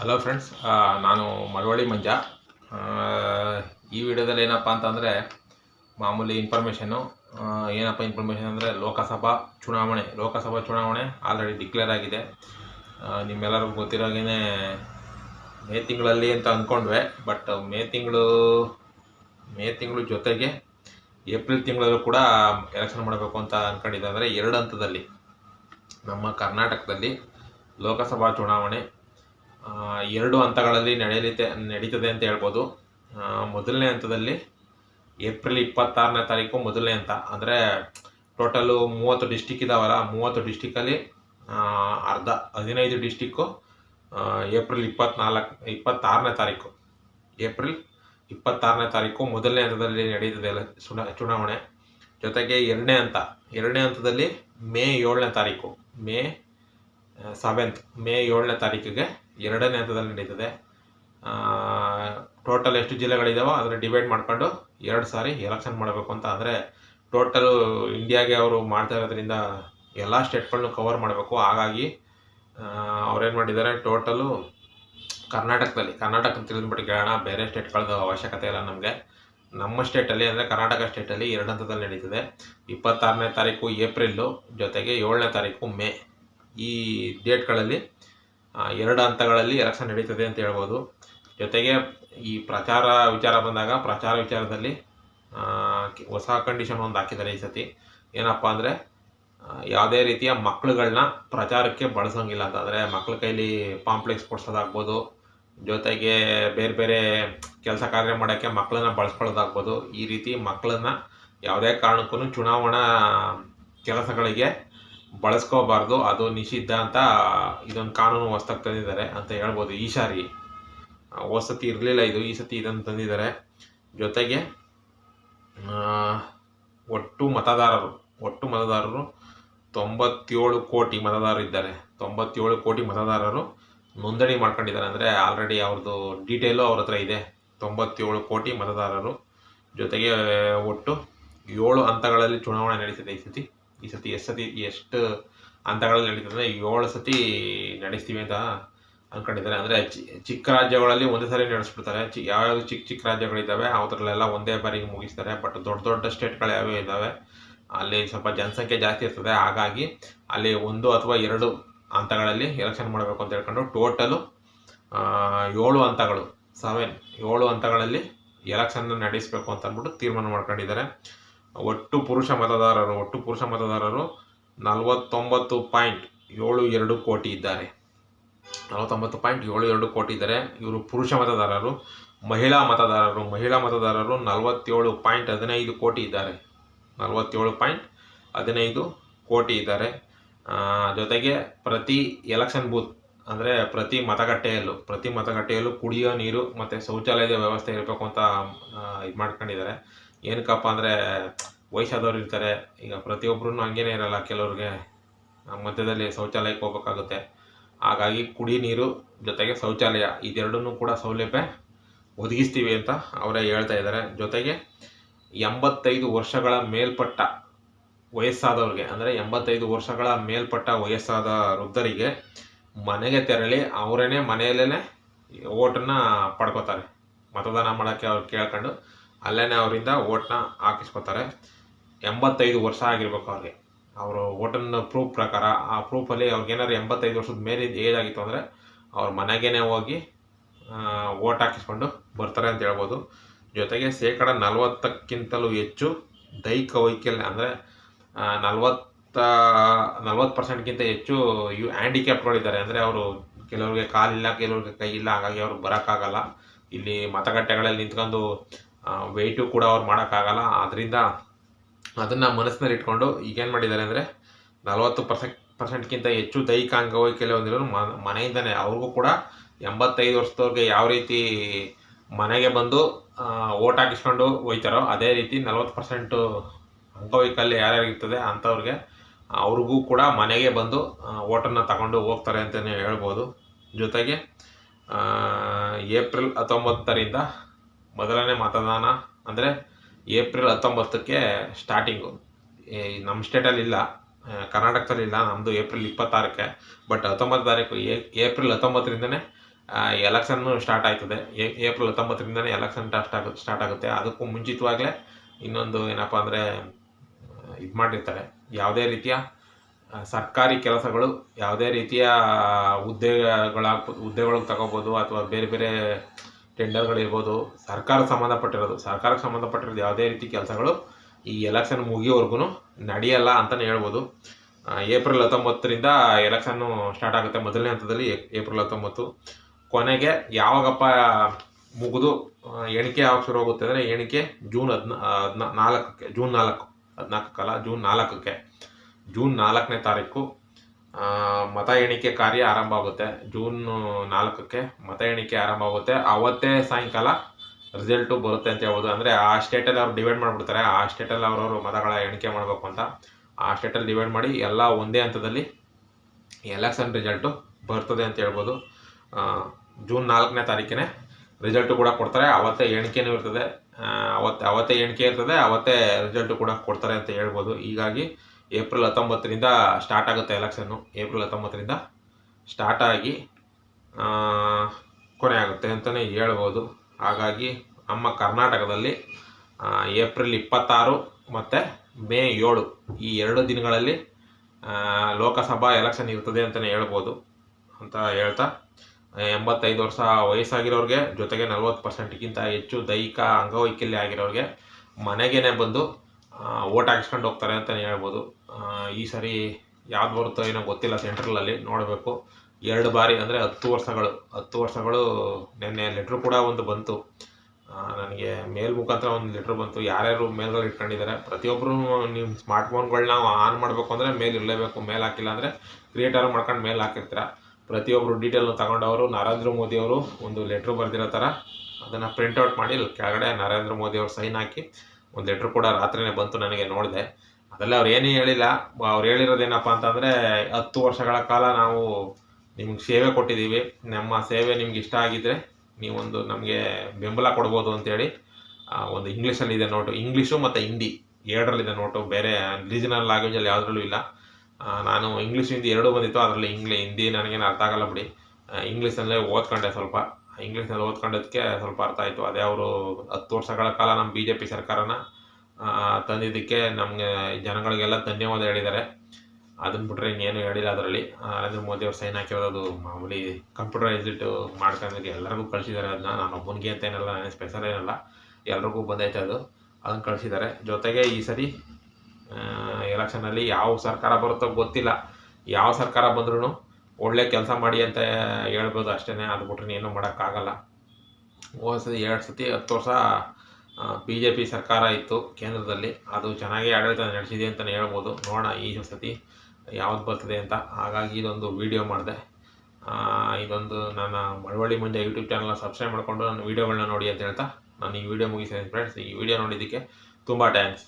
Hello friends ನಾನು ಮಳವಳ್ಳಿ ಮಂಜ. ಈ ವಿಡಿಯೋದಲ್ಲಿ ಏನಪ್ಪ ಅಂತಂದರೆ ಮಾಮೂಲಿ ಇನ್ಫಾರ್ಮೇಷನ್ನು ಏನಪ್ಪ ಇನ್ಫಾರ್ಮೇಷನ್ ಅಂದರೆ ಲೋಕಸಭಾ ಚುನಾವಣೆ ಲೋಕಸಭಾ ಚುನಾವಣೆ ಆಲ್ರೆಡಿ ಡಿಕ್ಲೇರ್ ಆಗಿದೆ. ನಿಮ್ಮೆಲ್ಲರಿಗೂ ಗೊತ್ತಿರೋ ಹಾಗೇ ಮೇ ತಿಂಗಳಲ್ಲಿ ಅಂತ ಅಂದ್ಕೊಂಡ್ವೆ ಬಟ್ ಮೇ ತಿಂಗಳು ಮೇ ತಿಂಗಳು ಜೊತೆಗೆ ಏಪ್ರಿಲ್ ತಿಂಗಳಲ್ಲೂ ಕೂಡ ಎಲೆಕ್ಷನ್ ಮಾಡಬೇಕು ಅಂತ ಅಂದ್ಕೊಂಡಿದ್ದಾರೆ ಅಂದರೆ ಎರಡು ಹಂತದಲ್ಲಿ. ನಮ್ಮ ಕರ್ನಾಟಕದಲ್ಲಿ ಲೋಕಸಭಾ ಚುನಾವಣೆ ಎರಡು ಹಂತಗಳಲ್ಲಿ ನಡೆಯಲಿದೆ ನಡೀತದೆ ಅಂತ ಹೇಳ್ಬೋದು. ಮೊದಲನೇ ಹಂತದಲ್ಲಿ ಏಪ್ರಿಲ್ ಇಪ್ಪತ್ತಾರನೇ ತಾರೀಕು ಮೊದಲನೇ ಹಂತ. ಅಂದರೆ ಟೋಟಲು ಮೂವತ್ತು ಡಿಸ್ಟಿಕ್ ಇದಾವಲ್ಲ, ಮೂವತ್ತು ಡಿಸ್ಟಿಕಲ್ಲಿ ಅರ್ಧ, ಹದಿನೈದು ಡಿಸ್ಟಿಕ್ಕು ಏಪ್ರಿಲ್ ಇಪ್ಪತ್ನಾಲ್ಕು, ಇಪ್ಪತ್ತಾರನೇ ತಾರೀಕು. ಏಪ್ರಿಲ್ ಇಪ್ಪತ್ತಾರನೇ ತಾರೀಕು ಮೊದಲನೇ ಹಂತದಲ್ಲಿ ನಡೆಯುತ್ತದೆ ಚುನಾವಣೆ. ಜೊತೆಗೆ ಎರಡನೇ ಹಂತ, ಎರಡನೇ ಹಂತದಲ್ಲಿ ಮೇ ಏಳನೇ ತಾರೀಕು, ಮೇ ಸೆವೆಂತ್ ಮೇ ಏಳನೇ ತಾರೀಕಿಗೆ ಎರಡನೇ ಹಂತದಲ್ಲಿ ನಡೀತದೆ ಟೋಟಲ್ ಎಷ್ಟು ಜಿಲ್ಲೆಗಳಿದಾವೋ ಅದನ್ನು ಡಿವೈಡ್ ಮಾಡಿಕೊಂಡು ಎರಡು ಸಾರಿ ಎಲೆಕ್ಷನ್ ಮಾಡಬೇಕು ಅಂತ ಅಂದರೆ ಟೋಟಲ್ ಇಂಡಿಯಾಗೆ ಅವರು ಮಾಡ್ತಾ ಇರೋದ್ರಿಂದ ಎಲ್ಲ ಸ್ಟೇಟ್ಗಳನ್ನೂ ಕವರ್ ಮಾಡಬೇಕು. ಹಾಗಾಗಿ ಅವ್ರೇನು ಮಾಡಿದ್ದಾರೆ? ಟೋಟಲು ಕರ್ನಾಟಕದಲ್ಲಿ, ಕರ್ನಾಟಕ ತಿಳಿದ್ಬಿಟ್ಟು ಕೇಳೋಣ, ಬೇರೆ ಸ್ಟೇಟ್ಗಳದ್ದು ಅವಶ್ಯಕತೆ ಇಲ್ಲ ನಮಗೆ. ನಮ್ಮ ಸ್ಟೇಟಲ್ಲಿ ಅಂದರೆ ಕರ್ನಾಟಕ ಸ್ಟೇಟಲ್ಲಿ ಎರಡು ಹಂತದಲ್ಲಿ ನಡೀತದೆ. ಇಪ್ಪತ್ತಾರನೇ ತಾರೀಕು ಏಪ್ರಿಲ್ಲು ಜೊತೆಗೆ ಏಳನೇ ತಾರೀಕು ಮೇ. ಈ ಡೇಟ್ಗಳಲ್ಲಿ ಎರಡು ಹಂತಗಳಲ್ಲಿ ಎಲೆಕ್ಷನ್ ನಡೀತದೆ ಅಂತ ಹೇಳ್ಬೋದು. ಜೊತೆಗೆ ಈ ಪ್ರಚಾರ ವಿಚಾರ ಬಂದಾಗ, ಪ್ರಚಾರ ವಿಚಾರದಲ್ಲಿ ಹೊಸ ಕಂಡೀಷನ್ ಒಂದು ಹಾಕಿದ್ದಾರೆ ಈ ಸತಿ. ಏನಪ್ಪ ಅಂದರೆ ಯಾವುದೇ ರೀತಿಯ ಮಕ್ಕಳುಗಳನ್ನ ಪ್ರಚಾರಕ್ಕೆ ಬಳಸೋಂಗಿಲ್ಲ ಅಂತಂದರೆ ಮಕ್ಳ ಕೈಲಿ ಪಾಂಪ್ಲೆಕ್ಸ್ ಕೊಡ್ಸೋದಾಗ್ಬೋದು ಜೊತೆಗೆ ಬೇರೆ ಬೇರೆ ಕೆಲಸ ಕಾರ್ಯ ಮಾಡೋಕ್ಕೆ ಮಕ್ಕಳನ್ನ ಬಳಸ್ಕೊಳ್ಳೋದಾಗ್ಬೋದು. ಈ ರೀತಿ ಮಕ್ಕಳನ್ನ ಯಾವುದೇ ಕಾರಣಕ್ಕೂ ಚುನಾವಣಾ ಕೆಲಸಗಳಿಗೆ ಬಳಸ್ಕೋಬಾರ್ದು. ಅದು ನಿಷಿದ್ಧ ಅಂತ ಇದೊಂದು ಕಾನೂನು ಹೊಸ್ದಾಗಿ ತಂದಿದ್ದಾರೆ ಅಂತ ಹೇಳ್ಬೋದು ಈ ಸಾರಿ. ಹೊಸತಿ ಇರಲಿಲ್ಲ ಇದು, ಈ ಸತಿ ಇದನ್ನು ತಂದಿದ್ದಾರೆ. ಜೊತೆಗೆ ಒಟ್ಟು ಮತದಾರರು ಒಟ್ಟು ಮತದಾರರು ತೊಂಬತ್ತೇಳು ಕೋಟಿ ಮತದಾರರು ಇದ್ದಾರೆ. ತೊಂಬತ್ತೇಳು ಕೋಟಿ ಮತದಾರರು ನೋಂದಣಿ ಮಾಡ್ಕೊಂಡಿದ್ದಾರೆ ಅಂದರೆ ಆಲ್ರೆಡಿ ಅವ್ರದ್ದು ಡೀಟೇಲು ಅವ್ರ ಹತ್ರ ಇದೆ. ತೊಂಬತ್ತೇಳು ಕೋಟಿ ಮತದಾರರು. ಜೊತೆಗೆ ಒಟ್ಟು ಏಳು ಹಂತಗಳಲ್ಲಿ ಚುನಾವಣೆ ನಡೀತಿದೆ ಈ ಸತಿ. ಈ ಸತಿ ಎಷ್ಟು ಸತಿ ಎಷ್ಟು ಹಂತಗಳಲ್ಲಿ ನಡೀತದೆ ಏಳು ಸತಿ ನಡೆಸ್ತೀವಿ ಅಂತ ಅಂದ್ಕೊಂಡಿದ್ದಾರೆ ಅಂದರೆ ಚಿಕ್ಕ ರಾಜ್ಯಗಳಲ್ಲಿ ಒಂದೇ ಸಾರಿ ನಡೆಸ್ಬಿಡ್ತಾರೆ. ಚಿ, ಯಾವ್ಯಾವ ಚಿಕ್ಕ ಚಿಕ್ಕ ರಾಜ್ಯಗಳಿದ್ದಾವೆ ಅವರಲ್ಲೆಲ್ಲ ಒಂದೇ ಬಾರಿಗೆ ಮುಗಿಸ್ತಾರೆ. ಬಟ್ ದೊಡ್ಡ ದೊಡ್ಡ ಸ್ಟೇಟ್ಗಳು ಯಾವ್ಯಾವ ಇದ್ದಾವೆ, ಅಲ್ಲಿ ಸ್ವಲ್ಪ ಜನಸಂಖ್ಯೆ ಜಾಸ್ತಿ ಇರ್ತದೆ. ಹಾಗಾಗಿ ಅಲ್ಲಿ ಒಂದು ಅಥವಾ ಎರಡು ಹಂತಗಳಲ್ಲಿ ಎಲೆಕ್ಷನ್ ಮಾಡಬೇಕು ಅಂತ ಹೇಳ್ಕೊಂಡು ಟೋಟಲು ಏಳು ಹಂತಗಳು ಸೆವೆನ್ ಏಳು ಹಂತಗಳಲ್ಲಿ ಎಲೆಕ್ಷನ್ ನಡೆಸಬೇಕು ಅಂತ ಅಂದ್ಬಿಟ್ಟು ತೀರ್ಮಾನ ಮಾಡ್ಕೊಂಡಿದ್ದಾರೆ. ಒಟ್ಟು ಪುರುಷ ಮತದಾರರು, ಒಟ್ಟು ಪುರುಷ ಮತದಾರರು ನಲವತ್ತೊಂಬತ್ತು ಪಾಯಿಂಟ್ ಏಳು ಎರಡು ಕೋಟಿ ಇದ್ದಾರೆ. ನಲವತ್ತೊಂಬತ್ತು ಪಾಯಿಂಟ್ ಏಳು ಎರಡು ಕೋಟಿ ಇದ್ದಾರೆ. ಇವರು ಪುರುಷ ಮತದಾರರು, ಮಹಿಳಾ ಮತದಾರರು ಮಹಿಳಾ ಮತದಾರರು ನಲವತ್ತೇಳು ಪಾಯಿಂಟ್ ಹದಿನೈದು ಕೋಟಿ ಇದ್ದಾರೆ. ನಲವತ್ತೇಳು ಪಾಯಿಂಟ್ ಹದಿನೈದು ಕೋಟಿ ಇದ್ದಾರೆ. ಜೊತೆಗೆ ಪ್ರತಿ ಎಲೆಕ್ಷನ್ ಬೂತ್ ಅಂದರೆ ಪ್ರತಿ ಮತಗಟ್ಟೆಯಲ್ಲೂ ಪ್ರತಿ ಮತಗಟ್ಟೆಯಲ್ಲೂ ಕುಡಿಯೋ ನೀರು ಮತ್ತು ಶೌಚಾಲಯದ ವ್ಯವಸ್ಥೆ ಇರಬೇಕು ಅಂತ ಇದು ಮಾಡ್ಕೊಂಡಿದ್ದಾರೆ. ಏನಕ್ಕಪ್ಪ ಅಂದರೆ ವಯಸ್ಸಾದವ್ರು ಇರ್ತಾರೆ, ಈಗ ಪ್ರತಿಯೊಬ್ಬರೂ ಹಂಗೇನೆ ಇರಲ್ಲ, ಕೆಲವ್ರಿಗೆ ಮಧ್ಯದಲ್ಲಿ ಶೌಚಾಲಯಕ್ಕೆ ಹೋಗ್ಬೇಕಾಗುತ್ತೆ. ಹಾಗಾಗಿ ಕುಡಿ ನೀರು, ಜೊತೆಗೆ ಶೌಚಾಲಯ, ಇದೆರಡನ್ನೂ ಕೂಡ ಸೌಲಭ್ಯ ಒದಗಿಸ್ತೀವಿ ಅಂತ ಅವರೇ ಹೇಳ್ತಾ ಇದ್ದಾರೆ. ಜೊತೆಗೆ ಎಂಬತ್ತೈದು ವರ್ಷಗಳ ಮೇಲ್ಪಟ್ಟ ವಯಸ್ಸಾದವ್ರಿಗೆ, ಅಂದರೆ ಎಂಬತ್ತೈದು ವರ್ಷಗಳ ಮೇಲ್ಪಟ್ಟ ವಯಸ್ಸಾದ ವೃದ್ಧರಿಗೆ ಮನೆಗೆ ತೆರಳಿ ಅವರೇನೆ ಮನೆಯಲ್ಲೇ ಓಟನ್ನ ಪಡ್ಕೋತಾರೆ. ಮತದಾನ ಮಾಡೋಕ್ಕೆ ಅವ್ರು ಕೇಳ್ಕೊಂಡು ಅಲ್ಲೇ ಅವರಿಂದ ಓಟ್ನ ಹಾಕಿಸ್ಕೊತಾರೆ. ಎಂಬತ್ತೈದು ವರ್ಷ ಆಗಿರ್ಬೇಕು ಅವ್ರಿಗೆ. ಅವರು ಓಟನ್ನು ಪ್ರೂಫ್ ಪ್ರಕಾರ, ಆ ಪ್ರೂಫಲ್ಲಿ ಅವ್ರಿಗೇನಾದ್ರು ಎಂಬತ್ತೈದು ವರ್ಷದ ಮೇಲೆ ಏಜ್ ಆಗಿತ್ತು ಅಂದರೆ ಅವ್ರ ಮನೆಗೇ ಹೋಗಿ ಓಟ್ ಹಾಕಿಸ್ಕೊಂಡು ಬರ್ತಾರೆ ಅಂತ ಹೇಳ್ಬೋದು. ಜೊತೆಗೆ ಶೇಕಡ ನಲವತ್ತಕ್ಕಿಂತಲೂ ಹೆಚ್ಚು ದೈಹಿಕ ವೈಕಲ್ಯ, ಅಂದರೆ ನಲ್ವತ್ತ, ನಲವತ್ತು ಪರ್ಸೆಂಟ್ಗಿಂತ ಹೆಚ್ಚು ಯು ಹ್ಯಾಂಡಿಕ್ಯಾಪ್ಗಳಿದ್ದಾರೆ ಅಂದರೆ ಅವರು ಕೆಲವ್ರಿಗೆ ಕಾಲಿಲ್ಲ ಕೆಲವ್ರಿಗೆ ಕೈ ಇಲ್ಲ, ಹಾಗಾಗಿ ಅವ್ರು ಬರೋಕ್ಕಾಗಲ್ಲ. ಇಲ್ಲಿ ಮತಗಟ್ಟೆಗಳಲ್ಲಿ ನಿಂತ್ಕೊಂಡು ವೆಯ್ಟು ಕೂಡ ಅವ್ರು ಮಾಡೋಕ್ಕಾಗಲ್ಲ. ಅದರಿಂದ ಅದನ್ನು ಮನಸ್ಸಿನಲ್ಲಿ ಇಟ್ಕೊಂಡು ಈಗೇನು ಮಾಡಿದ್ದಾರೆ ಅಂದರೆ ನಲವತ್ತು ಪರ್ಸೆಂಟ್ ಪರ್ಸೆಂಟ್ಗಿಂತ ಹೆಚ್ಚು ದೈಹಿಕ ಅಂಗವೈಕಲ್ಯ ಮ- ಮನೆಯಿಂದನೇ. ಅವ್ರಿಗೂ ಕೂಡ ಎಂಬತ್ತೈದು ವರ್ಷದವ್ರಿಗೆ ಯಾವ ರೀತಿ ಮನೆಗೆ ಬಂದು ಓಟ್ ಹಾಕಿಸ್ಕೊಂಡು ಹೋಯ್ತಾರೋ, ಅದೇ ರೀತಿ ನಲವತ್ತು ಪರ್ಸೆಂಟು ಅಂಗವೈಕಲ್ಯ ಯಾರ್ಯಾರಿಗಿರ್ತದೆ ಅಂಥವ್ರಿಗೆ ಅವ್ರಿಗೂ ಕೂಡ ಮನೆಗೆ ಬಂದು ಓಟನ್ನು ತಗೊಂಡು ಹೋಗ್ತಾರೆ ಅಂತಲೇ ಹೇಳ್ಬೋದು. ಜೊತೆಗೆ ಏಪ್ರಿಲ್ ಹತ್ತೊಂಬತ್ತರಿಂದ ಮೊದಲನೇ ಮತದಾನ ಅಂದರೆ ಏಪ್ರಿಲ್ ಹತ್ತೊಂಬತ್ತಕ್ಕೆ ಸ್ಟಾರ್ಟಿಂಗು. ನಮ್ಮ ಸ್ಟೇಟಲ್ಲಿ ಇಲ್ಲ ಕರ್ನಾಟಕದಲ್ಲಿ ಇಲ್ಲ ನಮ್ಮದು ಏಪ್ರಿಲ್ ಇಪ್ಪತ್ತಾರಕ್ಕೆ. ಬಟ್ ಹತ್ತೊಂಬತ್ತು ತಾರೀಕು ಏಪ್ರಿಲ್ ಹತ್ತೊಂಬತ್ತರಿಂದನೇ ಎಲೆಕ್ಷನ್ನು ಸ್ಟಾರ್ಟ್ ಆಯ್ತದೆ. ಏಪ್ರಿಲ್ ಹತ್ತೊಂಬತ್ತರಿಂದನೇ ಎಲೆಕ್ಷನ್ ಸ್ಟಾರ್ಟ್ ಆಗ, ಸ್ಟಾರ್ಟ್ ಆಗುತ್ತೆ. ಅದಕ್ಕೂ ಮುಂಚಿತವಾಗಲೇ ಇನ್ನೊಂದು ಏನಪ್ಪ ಅಂದರೆ ಇದು ಮಾಡಿರ್ತಾರೆ ಯಾವುದೇ ರೀತಿಯ ಸರ್ಕಾರಿ ಕೆಲಸಗಳು, ಯಾವುದೇ ರೀತಿಯ ಉದ್ಯೋಗಗಳ ಹುದ್ದೆಗಳಿಗೆ ತಗೋಬೋದು ಅಥವಾ ಬೇರೆ ಬೇರೆ ಟೆಂಡರ್ಗಳಿರ್ಬೋದು, ಸರ್ಕಾರ ಸಂಬಂಧಪಟ್ಟಿರೋದು. ಸರ್ಕಾರಕ್ಕೆ ಸಂಬಂಧಪಟ್ಟಿರೋದು ಯಾವುದೇ ರೀತಿ ಕೆಲಸಗಳು ಈ ಎಲೆಕ್ಷನ್ ಮುಗಿಯೋವರೆಗೂ ನಡೆಯಲ್ಲ ಅಂತಲೇ ಹೇಳ್ಬೋದು. ಏಪ್ರಿಲ್ ಹತ್ತೊಂಬತ್ತರಿಂದ ಎಲೆಕ್ಷನ್ನು ಸ್ಟಾರ್ಟ್ ಆಗುತ್ತೆ ಮೊದಲನೇ ಹಂತದಲ್ಲಿ ಏಪ್ರಿಲ್ ಹತ್ತೊಂಬತ್ತು. ಕೊನೆಗೆ ಯಾವಾಗಪ್ಪ ಮುಗಿದು ಎಣಿಕೆ ಯಾವಾಗ ಶುರು ಆಗುತ್ತೆ ಅಂದರೆ ಎಣಿಕೆ ಜೂನ್ ಹದಿನ ಹದಿನಾ, ನಾಲ್ಕಕ್ಕೆ ಜೂನ್ ನಾಲ್ಕು. ಹದಿನಾಲ್ಕಕ್ಕಲ್ಲ ಜೂನ್ ನಾಲ್ಕಕ್ಕೆ. ಜೂನ್ ನಾಲ್ಕನೇ ತಾರೀಕು ಮತ ಎಣಿಕೆ ಕಾರ್ಯ ಆರಂಭ ಆಗುತ್ತೆ. ಜೂನ್ ನಾಲ್ಕಕ್ಕೆ ಮತ ಎಣಿಕೆ ಆರಂಭ ಆಗುತ್ತೆ. ಅವತ್ತೇ ಸಾಯಂಕಾಲ ರಿಸಲ್ಟು ಬರುತ್ತೆ ಅಂತ ಹೇಳ್ಬೋದು. ಅಂದರೆ ಆ ಸ್ಟೇಟಲ್ಲಿ ಅವ್ರು ಡಿವೈಡ್ ಮಾಡಿಬಿಡ್ತಾರೆ. ಆ ಸ್ಟೇಟಲ್ಲಿ ಅವರವರು ಮತಗಳ ಎಣಿಕೆ ಮಾಡಬೇಕು ಅಂತ. ಆ ಸ್ಟೇಟಲ್ಲಿ ಡಿವೈಡ್ ಮಾಡಿ ಎಲ್ಲ ಒಂದೇ ಹಂತದಲ್ಲಿ ಎಲೆಕ್ಷನ್ ರಿಸಲ್ಟು ಬರ್ತದೆ ಅಂತ ಹೇಳ್ಬೋದು. ಜೂನ್ ನಾಲ್ಕನೇ ತಾರೀಕಿನೇ ರಿಸಲ್ಟು ಕೂಡ ಕೊಡ್ತಾರೆ. ಅವತ್ತೇ ಎಣಿಕೆನೂ ಇರ್ತದೆ. ಅವತ್ತೆ, ಅವತ್ತೇ ಎಣಿಕೆ ಇರ್ತದೆ. ಅವತ್ತೇ ರಿಸಲ್ಟು ಕೂಡ ಕೊಡ್ತಾರೆ ಅಂತ ಹೇಳ್ಬೋದು. ಹೀಗಾಗಿ ಏಪ್ರಿಲ್ ಹತ್ತೊಂಬತ್ತರಿಂದ ಸ್ಟಾರ್ಟ್ ಆಗುತ್ತೆ ಎಲೆಕ್ಷನ್ನು ಏಪ್ರಿಲ್ ಹತ್ತೊಂಬತ್ತರಿಂದ ಸ್ಟಾರ್ಟ್ ಆಗಿ ಕೊನೆ ಆಗುತ್ತೆ ಅಂತಲೇ ಹೇಳ್ಬೋದು. ಹಾಗಾಗಿ ನಮ್ಮ ಕರ್ನಾಟಕದಲ್ಲಿ ಏಪ್ರಿಲ್ ಇಪ್ಪತ್ತಾರು ಮತ್ತು ಮೇ ಏಳು ಈ ಎರಡು ದಿನಗಳಲ್ಲಿ ಲೋಕಸಭಾ ಎಲೆಕ್ಷನ್ ಇರ್ತದೆ ಅಂತಲೇ ಹೇಳ್ಬೋದು ಅಂತ ಹೇಳ್ತಾ ಎಂಬತ್ತೈದು ವರ್ಷ ವಯಸ್ಸಾಗಿರೋರಿಗೆ ಜೊತೆಗೆ ನಲವತ್ತು ಪರ್ಸೆಂಟ್ಗಿಂತ ಹೆಚ್ಚು ದೈಹಿಕ ಅಂಗವೈಕಲ್ಯ ಆಗಿರೋರಿಗೆ ಮನೆಗೇನೆ ಬಂದು ಓಟ್ ಹಾಕಿಸ್ಕೊಂಡು ಹೋಗ್ತಾರೆ ಅಂತಲೇ ಹೇಳ್ಬೋದು. ಈ ಸರಿ ಯಾವ್ದು ಬರುತ್ತೋ ಏನೋ ಗೊತ್ತಿಲ್ಲ ಸೆಂಟ್ರಲಲ್ಲಿ, ನೋಡಬೇಕು. ಎರಡು ಬಾರಿ ಅಂದರೆ ಹತ್ತು ವರ್ಷಗಳು. ಹತ್ತು ವರ್ಷಗಳು ನಿನ್ನೆ ಲೆಟ್ರ್ ಕೂಡ ಒಂದು ಬಂತು. ನನಗೆ ಮೇಲ್ ಮುಖಾಂತರ ಒಂದು ಲೆಟ್ರ್ ಬಂತು. ಯಾರ್ಯಾರು ಮೇಲ್ಗಳು ಇಟ್ಕೊಂಡಿದ್ದಾರೆ ಪ್ರತಿಯೊಬ್ಬರು ನಿಮ್ಮ ಸ್ಮಾರ್ಟ್ ಫೋನ್ಗಳನ್ನ ಆನ್ ಮಾಡಬೇಕು ಅಂದರೆ ಮೇಲ್ ಇರಲೇಬೇಕು. ಮೇಲ್ ಹಾಕಿಲ್ಲ ಅಂದರೆ ಕ್ರಿಯೇಟರ್ ಮಾಡ್ಕೊಂಡು ಮೇಲ್ ಹಾಕಿರ್ತೀರ. ಪ್ರತಿಯೊಬ್ಬರು ಡೀಟೇಲ್ನ ತಗೊಂಡವರು ನರೇಂದ್ರ ಮೋದಿ ಅವರು ಒಂದು ಲೆಟ್ರ್ ಬರೆದಿರೋ ಥರ ಅದನ್ನು ಪ್ರಿಂಟೌಟ್ ಮಾಡಿ ಕೆಳಗಡೆ ನರೇಂದ್ರ ಮೋದಿ ಅವ್ರು ಸೈನ್ ಹಾಕಿ ಒಂದು ಲೆಟ್ರ್ ಕೂಡ ರಾತ್ರಿನೇ ಬಂತು ನನಗೆ ನೋಡಿದೆ. ಅದರಲ್ಲಿ ಅವ್ರು ಏನೇ ಹೇಳಿಲ್ಲ. ಅವ್ರು ಹೇಳಿರೋದೇನಪ್ಪ ಅಂತಂದರೆ, ಹತ್ತು ವರ್ಷಗಳ ಕಾಲ ನಾವು ನಿಮ್ಗೆ ಸೇವೆ ಕೊಟ್ಟಿದ್ದೀವಿ. ನಮ್ಮ ಸೇವೆ ನಿಮ್ಗೆ ಇಷ್ಟ ಆಗಿದ್ದರೆ ನೀವೊಂದು ನಮಗೆ ಬೆಂಬಲ ಕೊಡ್ಬೋದು ಅಂತೇಳಿ ಒಂದು ಇಂಗ್ಲೀಷಲ್ಲಿದೆ ನೋಟು. ಇಂಗ್ಲೀಷು ಮತ್ತು ಹಿಂದಿ ಎರಡರಲ್ಲಿದೆ ನೋಟು. ಬೇರೆ ರೀಜನಲ್ ಲ್ಯಾಂಗ್ವೇಜಲ್ಲಿ ಯಾವುದ್ರಲ್ಲೂ ಇಲ್ಲ. ನಾನು ಇಂಗ್ಲೀಷ್ ಹಿಂದಿ ಎರಡೂ ಬಂದಿತ್ತು, ಅದರಲ್ಲಿ ಇಂಗ್ಲಿ ಹಿಂದಿ ನನಗೇನು ಅರ್ಥ ಆಗಲ್ಲ ಬಿಡಿ. ಇಂಗ್ಲೀಷಲ್ಲೇ ಓದ್ಕೊಂಡೆ ಸ್ವಲ್ಪ. ಇಂಗ್ಲೀಷ್ನಲ್ಲಿ ಓದ್ಕೊಂಡದಕ್ಕೆ ಸ್ವಲ್ಪ ಅರ್ಥ ಆಯಿತು. ಅದೇ ಅವರು ಹತ್ತು ವರ್ಷಗಳ ಕಾಲ ನಮ್ಮ ಬಿ ಜೆ ಪಿ ಸರ್ಕಾರನ ತಂದಿದ್ದಕ್ಕೆ ನಮಗೆ ಜನಗಳಿಗೆಲ್ಲ ಧನ್ಯವಾದ ಹೇಳಿದ್ದಾರೆ. ಅದನ್ನು ಬಿಟ್ಟರೆ ಇನ್ನೇನು ಹೇಳಿಲ್ಲ ಅದರಲ್ಲಿ. ನರೇಂದ್ರ ಮೋದಿ ಅವ್ರು ಸೈನ್ ಹಾಕಿರೋದು ಮಾಮೂಲಿ ಕಂಪ್ಯೂಟರೈಸ್ಡ್ ಮಾಡ್ಕೊಂಡಿದ್ದಕ್ಕೆ ಎಲ್ಲರಿಗೂ ಕಳಿಸಿದ್ದಾರೆ ಅದನ್ನ. ನಾನು ಒಬ್ಬನಿಗೆ ಅಂತ ಏನಲ್ಲ, ನನಗೆ ಸ್ಪೆಷಲ್ ಏನಲ್ಲ. ಎಲ್ರಿಗೂ ಬಂದೈತೆ ಅದು. ಅದನ್ನು ಕಳಿಸಿದ್ದಾರೆ. ಜೊತೆಗೆ ಈ ಸರಿ ಎಲೆಕ್ಷನಲ್ಲಿ ಯಾವ ಸರ್ಕಾರ ಬರುತ್ತೋ ಗೊತ್ತಿಲ್ಲ. ಯಾವ ಸರ್ಕಾರ ಬಂದ್ರೂ ಒಳ್ಳೆ ಕೆಲಸ ಮಾಡಿ ಅಂತ ಹೇಳ್ಬೋದು ಅಷ್ಟೇ ಅದು ಬಿಟ್ರೆ ಏನೂ ಮಾಡೋಕ್ಕಾಗಲ್ಲ. ಹೋದ ಸತಿ, ಎರಡು ಸತಿ, ಹತ್ತು ವರ್ಷ ಬಿ ಜೆ ಪಿ ಸರ್ಕಾರ ಇತ್ತು ಕೇಂದ್ರದಲ್ಲಿ. ಅದು ಚೆನ್ನಾಗಿ ಆಡಳಿತ ನಡೆಸಿದೆ ಅಂತಲೇ ಹೇಳ್ಬೋದು. ನೋಡೋಣ ಈ ಸತಿ ಯಾವ್ದು ಬರ್ತದೆ ಅಂತ. ಹಾಗಾಗಿ ಇದೊಂದು ವಿಡಿಯೋ ಮಾಡಿದೆ. ಇದೊಂದು ನನ್ನ ಮಳವಳ್ಳಿ ಮುಂದೆ ಯೂಟ್ಯೂಬ್ ಚಾನಲ್ನ ಸಬ್ಸ್ಕ್ರೈಬ್ ಮಾಡಿಕೊಂಡು ನನ್ನ ವೀಡಿಯೋಗಳನ್ನ ನೋಡಿ ಅಂತ ಹೇಳ್ತಾ. ನಾನು ಈ ವಿಡಿಯೋ ಮುಗಿಸಿದ್ದೀನಿ ಫ್ರೆಂಡ್ಸ್ ಈ ವಿಡಿಯೋ ನೋಡಿದ್ದಕ್ಕೆ ತುಂಬ ಥ್ಯಾಂಕ್ಸ್